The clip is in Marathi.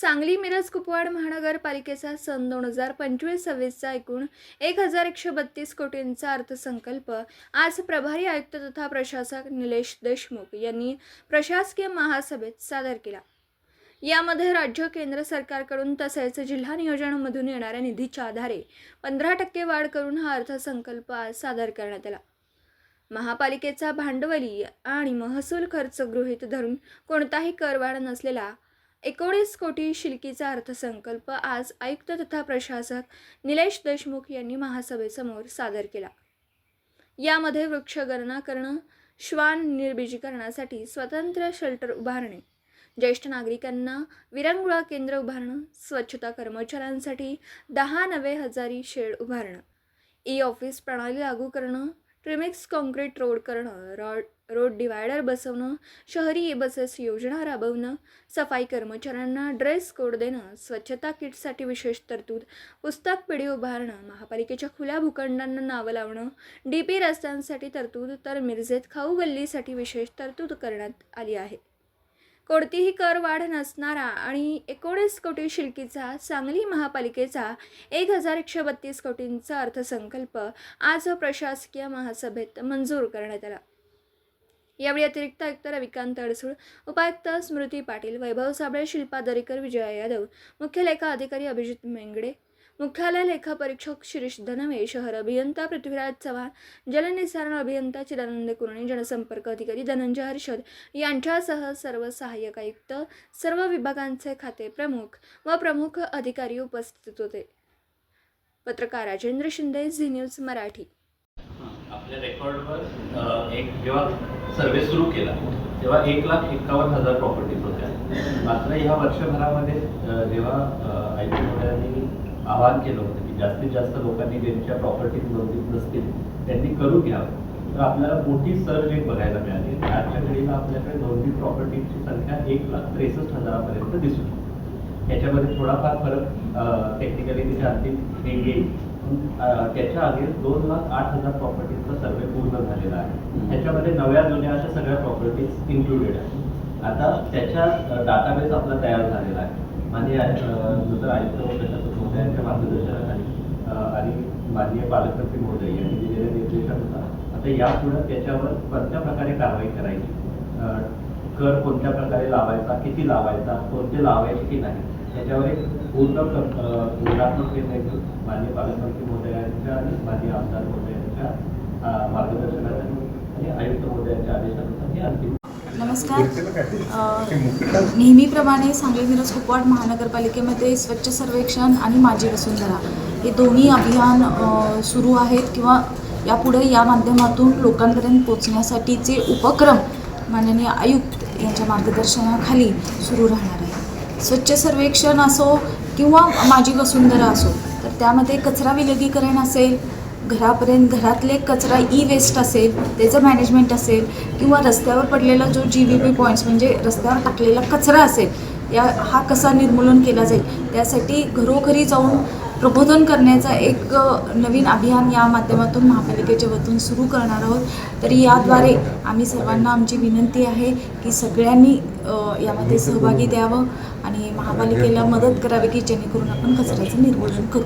सांगली मिरज कुपवाड महानगरपालिकेचा सन दोन हजार पंचवीस सव्वीसचा एकूण एक हजार एकशे बत्तीस कोटींचा अर्थसंकल्प. आज प्रभारी आयुक्त तथा प्रशासक निलेश देशमुख यांनी प्रशासकीय महासभेत सादर केला. यामध्ये राज्य केंद्र सरकारकडून तसेच जिल्हा नियोजनामधून येणाऱ्या निधीच्या आधारे पंधरा टक्के वाढ करून हा अर्थसंकल्प आज सादर करण्यात आला. महापालिकेचा भांडवली आणि महसूल खर्च गृहीत धरून कोणताही करवाढ नसलेला एकोणीस कोटी शिल्कीचा अर्थसंकल्प आज आयुक्त तथा प्रशासक निलेश देशमुख यांनी महासभेसमोर सादर केला. यामध्ये वृक्षगणना करणं श्वान निर्बीजीकरणासाठी स्वतंत्र शेल्टर उभारणे ज्येष्ठ नागरिकांना विरंगुळा केंद्र उभारणं स्वच्छता कर्मचाऱ्यांसाठी दहा नवे हजारी शेड उभारणं ई ऑफिस प्रणाली लागू करणं ट्रिमिक्स काँक्रीट रोड करणं रॉड रोड डिवायडर बसवणं शहरी बसेस योजना राबवणं सफाई कर्मचाऱ्यांना ड्रेस कोड देणं स्वच्छता किटसाठी विशेष तरतूद पुस्तक पिढी उभारणं महापालिकेच्या खुल्या भूखंडांना नावं लावणं डी पी रस्त्यांसाठी तरतूद तर मिरजेत खाऊ गल्लीसाठी विशेष तरतूद करण्यात आली आहे. कोणतीही कर वाढ नसणारा आणि एकोणीस कोटी शिल्कीचा सांगली महापालिकेचा एक हजार एकशे बत्तीस कोटींचा अर्थसंकल्प आज प्रशासकीय महासभेत मंजूर करण्यात आला. यावेळी अतिरिक्त आयुक्त रविकांत अडसूळ उपायुक्त स्मृती पाटील वैभव साबळे शिल्पा दरेकर विजया यादव मुख्य लेखा अधिकारी अभिजित मेंगडे मुख्यालय लेखापरीक्षक शिरीष धनवे शहर अभियंता पृथ्वीराज चव्हाण जलनिसारण अभियंता चिदानंद कुरणे जनसंपर्क अधिकारी धनंजय हर्षद यांच्यासह सर्व सहाय्यक आयुक्त सर्व विभागांचे खाते प्रमुख व प्रमुख अधिकारी उपस्थित होते. पत्रकार राजेंद्र शिंदे झी न्यूज मराठी. आपल्या रेकॉर्डवर एक जेव्हा सर्वे सुरू केला तेव्हा एक लाख एकावन्न हजार प्रॉपर्टीज होत्या. मात्र ह्या वर्षभरामध्ये जेव्हा अ, आयुक्त महोदयांनी आवाहन केलं होतं की जास्तीत जास्त लोकांनी ज्यांच्या प्रॉपर्टीज नोंदीत नसतील त्यांनी करून घ्यावं तर आपल्याला मोठी सर्ज एक बघायला मिळाली. आजच्या घडीला आपल्याकडे नोंदीत प्रॉपर्टीची संख्या एक लाख त्रेसष्ट हजारापर्यंत दिसून. याच्यामध्ये थोडाफार फरक टेक्निकली तिच्या अंतिम हे येईल त्याच्या आधी दोन लाख आठ हजार प्रॉपर्टीजचा सर्वे पूर्ण झालेला आहे. त्याच्यामध्ये नव्या जुन्या अशा सगळ्या प्रॉपर्टीज इन्क्लुडेड आहेत. आता त्याच्या डाटाबेस आपला तयार झालेला आहे. नूतन आयुक्त व महोदयांच्या मार्गदर्शनाखाली आणि माननीय पालकमंत्री महोदय यांनी दिलेल्या निर्देशानुसार आता यापुढे त्याच्यावर कोणत्या प्रकारे कारवाई करायची? कर कोणत्या प्रकारे लावायचा किती लावायचा कोणते लावायचे की नाही त्याच्यावर एक पूर्ण धोरणात्मक निर्णय घेऊन माननीय पालकमंत्री महोदयांच्या आणि माननीय आमदार महोदयांच्या मार्गदर्शनाखाली आणि आयुक्त महोदयांच्या आदेशानुसार हे अंतिम नमस्कार. नेहमीप्रमाणे सांगली मिरज कुपवाड महानगरपालिकेमध्ये स्वच्छ सर्वेक्षण आणि माझी वसुंधरा हे दोन्ही अभियान सुरू आहेत किंवा यापुढे या माध्यमातून लोकांपर्यंत पोचण्यासाठीचे उपक्रम माननीय आयुक्त यांच्या मार्गदर्शनाखाली सुरू राहणार आहे स्वच्छ सर्वेक्षण असो किंवा माझी वसुंधरा असो तर त्यामध्ये कचरा विलगीकरण असेल घरापर्यंत घरातले कचरा ई वेस्ट असेल त्याचं मॅनेजमेंट असेल किंवा रस्त्यावर पडलेला जो जी व्ही पी पॉईंट्स म्हणजे रस्त्यावर टाकलेला कचरा असेल या हा कसा निर्मूलन केला जाईल? त्यासाठी घरोघरी जाऊन प्रबोधन करण्याचा एक नवीन अभियान या माध्यमातून महापालिकेच्या वतीनं सुरू करणार आहोत. तरी याद्वारे आम्ही सर्वांना आमची विनंती आहे की सगळ्यांनी यामध्ये सहभागी द्यावं आणि महापालिकेला मदत करावी की जेणेकरून आपण कचऱ्याचं निर्मूलन करू.